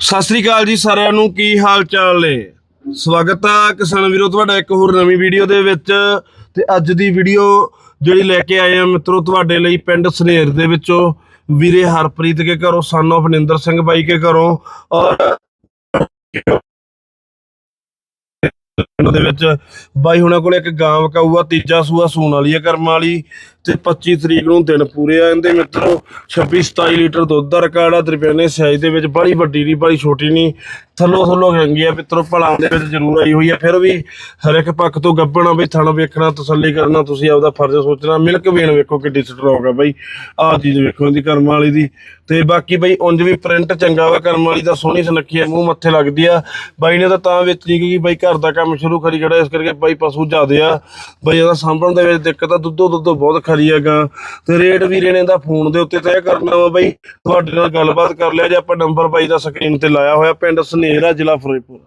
ਸਤਿ ਸ੍ਰੀ ਅਕਾਲ ਜੀ ਸਾਰਿਆਂ ਨੂੰ, ਕੀ ਹਾਲ ਚਾਲ ਨੇ? ਸਵਾਗਤ ਆ ਕਿਸਾਨ ਵੀਰੋ, ਤੁਹਾਡਾ ਇੱਕ ਹੋਰ ਨਵੀਂ ਵੀਡੀਓ ਦੇ ਵਿੱਚ। ਤੇ ਅੱਜ ਦੀ ਵੀਡੀਓ ਜਿਹੜੀ ਲੈ ਕੇ ਆਏ ਆ ਮਿੱਤਰੋ, ਤੁਹਾਡੇ ਲਈ ਪਿੰਡ ਸਨੇਰ ਦੇ ਵਿੱਚੋਂ। ਵੀਰੇ ਹਰਪ੍ਰੀਤ ਕੇ ਘਰੋਂ ਸਨ of ਨਿੰਦਰ ਸਿੰਘ ਬਾਈ ਕੇ ਘਰੋਂ। ਔਰ ਪਿੰਡ ਦੇ ਵਿੱਚ। ਬਾਈ ਹੁਣਾਂ ਕੋਲ ਇੱਕ ਗਾਂ ਵਕਾਊ ਆ ਤੀਜਾ ਸੂਆ ਸੂਣ ਵਾਲੀ ਆ ਕਰਮ ਵਾਲੀ ਤੇ 25 ਤਰੀਕ ਨੂੰ ਦਿਨ ਪੂਰੇ ਆ ਇਹਦੇ ਮਿੱਤਰੋ। 26 27 ਲੀਟਰ ਦੁੱਧ ਦਾ ਰਿਕਾਰਡ ਆ ਦਰਪਿਆਨੇ ਸਾਈਜ਼ ਦੇ ਵਿੱਚ ਬੜੀ ਵੱਡੀ ਨਹੀਂ ਬੜੀ ਛੋਟੀ ਨਹੀਂ। ਥੱਲੋਂ ਥੱਲੋਂ ਰੰਗੀ ਆ ਮਿੱਤਰੋ, ਭਲਾਂ ਦੇ ਵਿੱਚ ਜ਼ਰੂਰ ਆਈ ਹੋਈ ਆ। ਫਿਰ ਵੀ ਹਰ ਇੱਕ ਪੱਖ ਤੋਂ ਗੱਬਣਾ ਬਈ ਥਾਣਾ ਵੇਖਣਾ, ਤਸੱਲੀ ਕਰਨਾ, ਤੁਸੀਂ ਆਪਦਾ ਫਰਜ਼ ਸੋਚਣਾ। ਮਿਲਕ ਵੇਣ ਵੇਖੋ ਕਿੱਡੀ ਸਟਰੋਂਗ ਆ ਬਾਈ। ਆਹ ਚੀਜ਼ ਵੇਖੋ ਇਹਦੀ ਕਰਮ ਵਾਲੀ ਦੀ। ਤੇ ਬਾਕੀ ਬਈ ਉਂਝ ਵੀ ਪ੍ਰਿੰਟ ਚੰਗਾ ਵਾ, ਕਰਮ ਵਾਲੀ ਦਾ ਸੋਹਣੀ ਸੁਨੱਖੀ ਆ, ਮੂੰਹ ਮੱਥੇ ਲੱਗਦੀ ਆ। ਬਾਈ ਨੇ ਤਾਂ ਤਾਂ ਵੇਚੀ ਕਿਉਂਕਿ ਬਾਈ ਘਰ ਦਾ ਕੰਮ ਸ਼ੁਰੂ ਕਰੀ ਖੜਾ, ਇਸ ਕਰਕੇ ਬਾਈ ਪਸ਼ੂ ਜ਼ਿਆਦੇ ਆ। ਬਾਈ ਇਹਦਾ ਸਾਂਭਣ ਦੇ ਵਿੱਚ ਦਿੱਕਤ ਆ, ਦੁੱਧੋ ਦੁੱਧੋ ਬਹੁਤ ਖਰੀ ਹੈਗਾ। ਤੇ ਰੇਟ ਵੀਰੇ ਨੇ ਦਾ ਫੋਨ ਦੇ ਉੱਤੇ ਤੈਅ ਕਰਨਾ ਵਾ ਬਾਈ। ਤੁਹਾਡੇ ਨਾਲ ਗੱਲਬਾਤ ਕਰ ਲਿਆ ਜੇ ਆਪਾਂ ਨੰਬਰ ਬਾਈ ਦਾ ਸਕਰੀਨ ਤੇ ਲਾਇਆ ਹੋਇਆ, ਪਿੰਡ ਸਨੇਰ ਜ਼ਿਲ੍ਹਾ ਫਿਰੋਜ਼ਪੁਰ